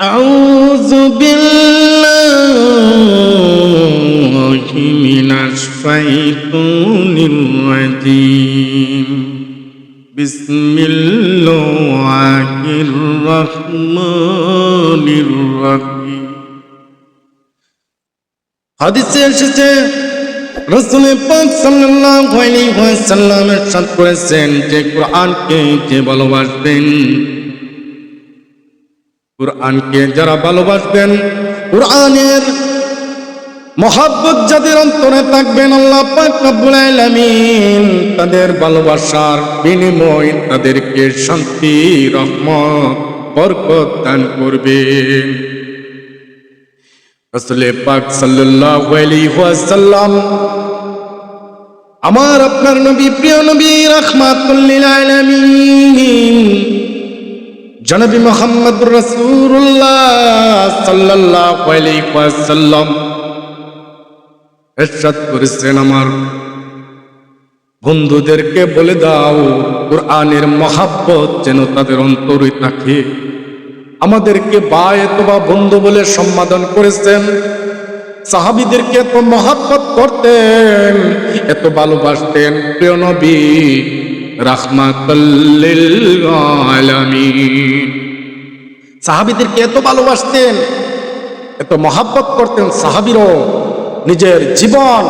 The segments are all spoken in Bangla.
أعوذ بالله من الشيطان الرجيم بسم الله الرحمن الرحيم হাদিসে এসেছে রসুল পাক সাল্লাল্লাহু আলাইহি ওয়াসাল্লাম ارشاد করেছেন যে কোরআনকে যে ভালোবাসবেন কোরআনকে যারা ভালোবাসবেন, কোরআনের মহাব্বত যাদের অন্তরে থাকবেন, আল্লাহ আলামিন তাদের ভালোবাসার বিনিময় তাদেরকে শান্তি, রহমত, বরকত দান করবেন। রাসূল পাক সাল্লাল্লাহু আলাইহি ওয়াসাল্লাম, আমার আপনার নবী, প্রিয় নবী, রাহমাতুল লিল আলামিন জনাবি মোহাম্মদ রসুল্লাহ ওয়াসাল্লাম করেছেন আমার বন্ধুদেরকে বলে দাও, কোরআনের মহাব্বত যেন তাদের অন্তরে থাকে। আমাদেরকে বা অথবা বন্ধু বলে সম্বোধন করেছেন। সাহাবিদেরকে এত মহাব্বত করতেন, এত ভালোবাসতেন। প্রিয় নবী সাহাবিদেরকে এত ভালোবাসতেন, এত মহাব্বত করতেন সাহাবিরও নিজের জীবন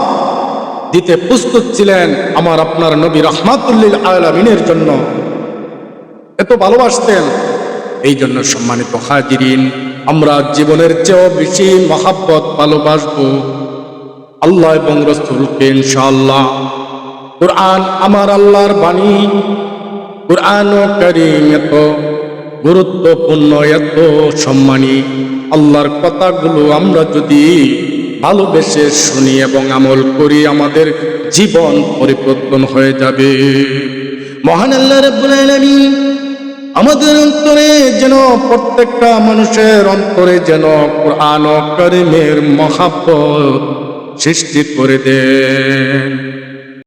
দিতে প্রস্তুত ছিলেন আমার আপনার নবী রহমাতুল্লিল আলামিনের জন্য। এত ভালোবাসতেন, এই জন্য সম্মানিত হাজিরিন, আমরা জীবনের চেয়েও বেশি মহাব্বত ভালোবাসবো। আল্লাহ এবং রসুলকে ইনশাআল্লাহ কোরআন আমার আল্লাহর বাণী। কোরআন করিম এত গুরুত্বপূর্ণ, এত সম্মানী। আল্লাহর কথাগুলো আমরা যদি ভালোবেসে শুনি এবং আমল করি, আমাদের জীবন পরিবর্তন হয়ে যাবে। মহান আল্লাহ রাব্বুল আমাদের অন্তরে যেন প্রত্যেকটা মানুষের অন্তরে যেন কোরআন করিমের মহাব্বত সৃষ্টি করে দেন।